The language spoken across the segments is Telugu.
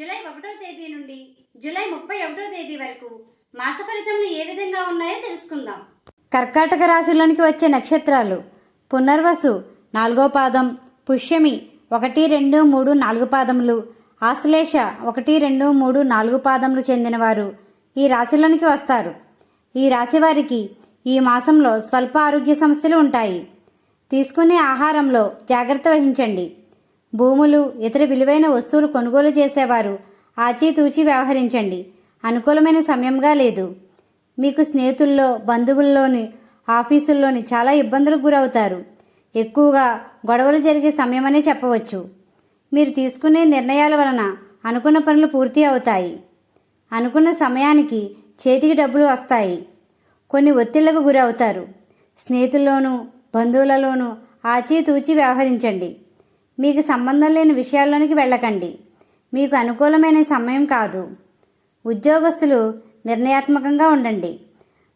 జూలై ఒకటో తేదీ నుండి జూలై ముప్పై ఒకటో తేదీ వరకు మాస ఫలితములు ఏ విధంగా ఉన్నాయో తెలుసుకుందాం. కర్కాటక రాశిలోనికి వచ్చే నక్షత్రాలు పునర్వసు నాలుగో పాదం పుష్యమి ఒకటి రెండు మూడు నాలుగు పాదములు ఆశ్లేష ఒకటి రెండు మూడు నాలుగు పాదములు చెందినవారు ఈ రాశిలోనికి వస్తారు. ఈ రాశి వారికి ఈ మాసంలో స్వల్ప ఆరోగ్య సమస్యలు ఉంటాయి. తీసుకునే ఆహారంలో జాగ్రత్త వహించండి. భూములు ఇతర విలువైన వస్తువులు కొనుగోలు చేసేవారు. ఆచితూచి వ్యవహరించండి. అనుకూలమైన సమయంగా లేదు. మీకు స్నేహితుల్లో బంధువుల్లోని ఆఫీసుల్లోని చాలా ఇబ్బందులకు గురవుతారు. ఎక్కువగా గొడవలు జరిగే సమయమనే చెప్పవచ్చు. మీరు తీసుకునే నిర్ణయాల వలన అనుకున్న పనులు పూర్తి అవుతాయి. అనుకున్న సమయానికి చేతికి డబ్బులు వస్తాయి. కొన్ని ఒత్తిళ్ళకు గురవుతారు. స్నేహితుల్లోనూ బంధువులలోనూ ఆచితూచి వ్యవహరించండి. మీకు సంబంధం లేని విషయాల్లోనికి వెళ్ళకండి. మీకు అనుకూలమైన సమయం కాదు. ఉద్యోగస్తులు నిర్ణయాత్మకంగా ఉండండి.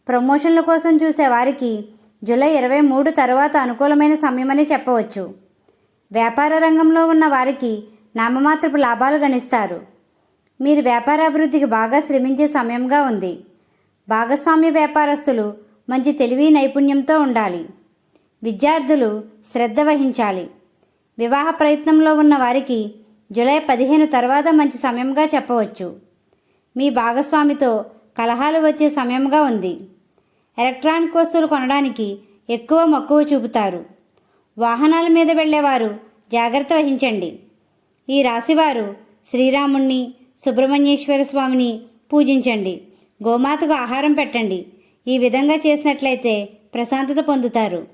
ప్రమోషన్ల కోసం చూసే వారికి జూలై ఇరవై మూడు తర్వాత అనుకూలమైన సమయమని చెప్పవచ్చు. వ్యాపార రంగంలో ఉన్న వారికి నామమాత్రపు లాభాలు గణిస్తారు. మీరు వ్యాపార అభివృద్ధికి బాగా శ్రమించే సమయంగా ఉంది. భాగస్వామ్య వ్యాపారస్తులు మంచి తెలివి నైపుణ్యంతో ఉండాలి. విద్యార్థులు శ్రద్ధ వహించాలి. వివాహ ప్రయత్నంలో ఉన్న వారికి జూలై పదిహేను తర్వాత మంచి సమయంగా చెప్పవచ్చు. మీ భాగస్వామితో కలహాలు వచ్చే సమయంగా ఉంది. ఎలక్ట్రానిక్ వస్తువులు కొనడానికి ఎక్కువ మక్కువ చూపుతారు. వాహనాల మీద వెళ్ళేవారు జాగ్రత్త వహించండి. ఈ రాశివారు శ్రీరాముణ్ణి సుబ్రహ్మణ్యేశ్వర స్వామిని పూజించండి. గోమాతకు ఆహారం పెట్టండి. ఈ విధంగా చేసినట్లయితే ప్రశాంతత పొందుతారు.